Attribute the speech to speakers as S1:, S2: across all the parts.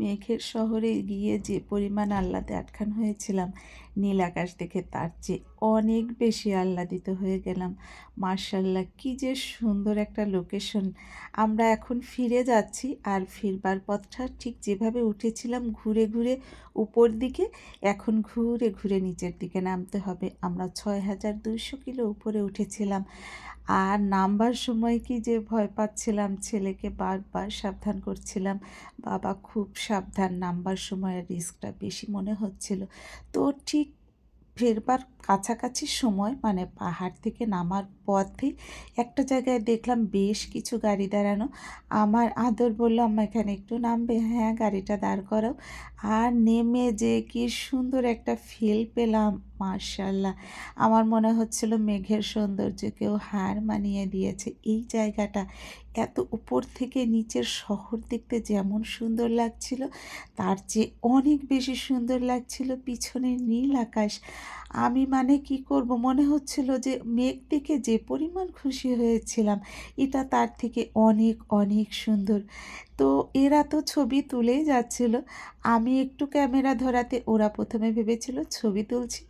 S1: মেঘের শহরে গিয়ে যে পরিমাণ আহ্লাদে আটখান হয়েছিলাম, নীল আকাশ দেখে তার চেয়ে অনেক বেশি আহ্লাদিত হয়ে গেলাম। মার্শাল্লাহ কি যে সুন্দর একটা লোকেশন আমরা এখন ফিরে যাচ্ছি আর ফিরবার পথটা ঠিক যেভাবে উঠেছিলাম ঘুরে ঘুরে উপর দিকে, এখন ঘুরে ঘুরে নিচের দিকে নামতে হবে। আমরা ছয় হাজার দুইশো কিলো উপরে উঠেছিলাম। আর নামবার সময় কি যে ভয় পাচ্ছিলাম, ছেলেকে বারবার সাবধান করছিলাম। বাবা খুব সাবধান, নামবার সময় রিস্কটা বেশি মনে হচ্ছিল। তো ঠিক ফেরবার কাছাকাছি সময় মানে পাহাড় থেকে নামার পথে একটা জায়গায় দেখলাম বেশ কিছু গাড়ি দাঁড়ানো। আমার আদর বলল আমার এখানে একটু নামবে? হ্যাঁ গাড়িটা দাঁড় করো আর নেমে যে কি সুন্দর একটা ফিল পেলাম মার্শাল্লাহ আমার মনে হচ্ছিল মেঘের সৌন্দর্যকেও হার মানিয়ে দিয়েছে। এই জায়গাটা এত উপর থেকে নিচের শহর দেখতে যেমন সুন্দর লাগছিল, তার চেয়ে অনেক বেশি সুন্দর লাগছিল পিছনের নীল আকাশ। আমি মানে কি করব? মনে হচ্ছিল যে মেঘ দেখে যে পরিমাণ খুশি হয়েছিলাম, এটা তার থেকে অনেক অনেক সুন্দর। তো এরা তো ছবি তুলেই যাচ্ছিল। আমি একটু ক্যামেরা ধরাতে, ওরা প্রথমে ভেবেছিল ছবি তুলছি,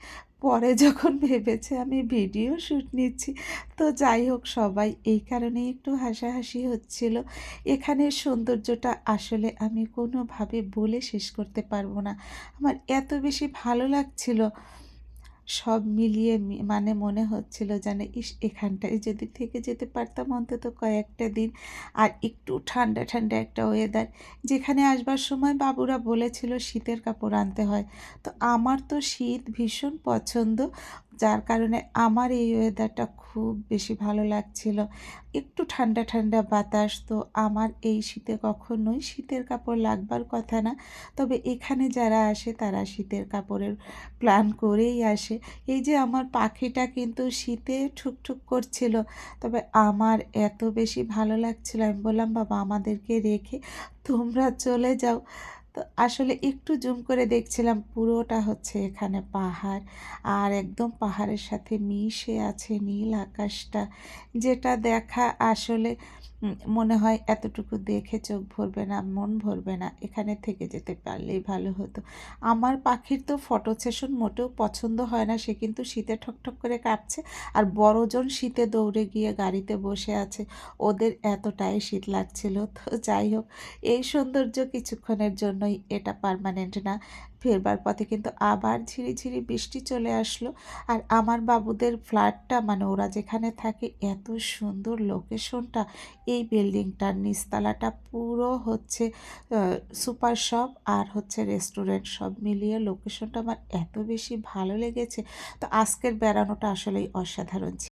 S1: পরে যখন ভেবেছে আমি ভিডিও শ্যুট নিচ্ছি। তো যাই হোক, সবাই এই কারণেই একটু হাসাহাসি হচ্ছিল। এখানের সৌন্দর্যটা আসলে আমি কোনোভাবে বলে শেষ করতে পারব না। আমার এত বেশি ভালো লাগছিল। সব মিলিয়ে মানে মনে হচ্ছিল যেন, ইস, এখানটায় যদি থেকে যেতে পারতাম অন্তত কয়েকটা দিন। আর একটু ঠান্ডা ঠান্ডা একটা ওয়েদার যেখানে আসবার সময় বাবুরা বলেছিল শীতের কাপড় আনতে হয়। তো আমার তো শীত ভীষণ পছন্দ। যার কারণে আমার এই ওয়েদারটা খুব বেশি ভালো লাগছিল। একটু ঠান্ডা ঠান্ডা বাতাস তো আমার এই শীতে কখনোই শীতের কাপড় লাগবার কথা না। তবে এখানে যারা আসে, তারা শীতের কাপড়ের প্ল্যান করেই আসে। এই যে আমার পাখিটা কিন্তু শীতে ঠুকঠুক করছিল, তবে আমার এত বেশি ভালো লাগছিল। আমি বললাম, বাবা, আমাদেরকে রেখে তোমরা চলে যাও। তো আসলে একটু জুম করে দেখছিলাম পুরোটা হচ্ছে এখানে পাহাড়। আর একদম পাহাড়ের সাথে মিশে আছে নীল আকাশটা, যেটা দেখা আসলে মনে হয় এতটুকু দেখে চোখ ভরবে না, মন ভরবে না, এখানে থেকে যেতে পারলেই ভালো হতো। আমার পাখির তো ফটো সেশন মোটেও পছন্দ হয় না, সে কিন্তু শীতে ঠকঠক করে কাঁপছে, আর বড়জন শীতে দৌড়ে গিয়ে গাড়িতে বসে আছে, ওদের এতটাই শীত লাগছিল। তো যাই হোক, এই সৌন্দর্য কিছুক্ষণের জন্যই এটা পারমানেন্ট না। ফেরবার পথে কিন্তু আবার ঝিরিঝিরি বৃষ্টি চলে আসলো আর আমার বাবুদের ফ্ল্যাটটা মানে ওরা যেখানে থাকে, এত সুন্দর লোকেশনটা এই বিল্ডিংটার নিচতলাটা পুরো হচ্ছে সুপার শপ আর হচ্ছে রেস্টুরেন্ট সব মিলিয়ে লোকেশনটা আমার এত বেশি ভালো লেগেছে। তো আজকের বেড়ানোটা আসলেই অসাধারণ ছিল।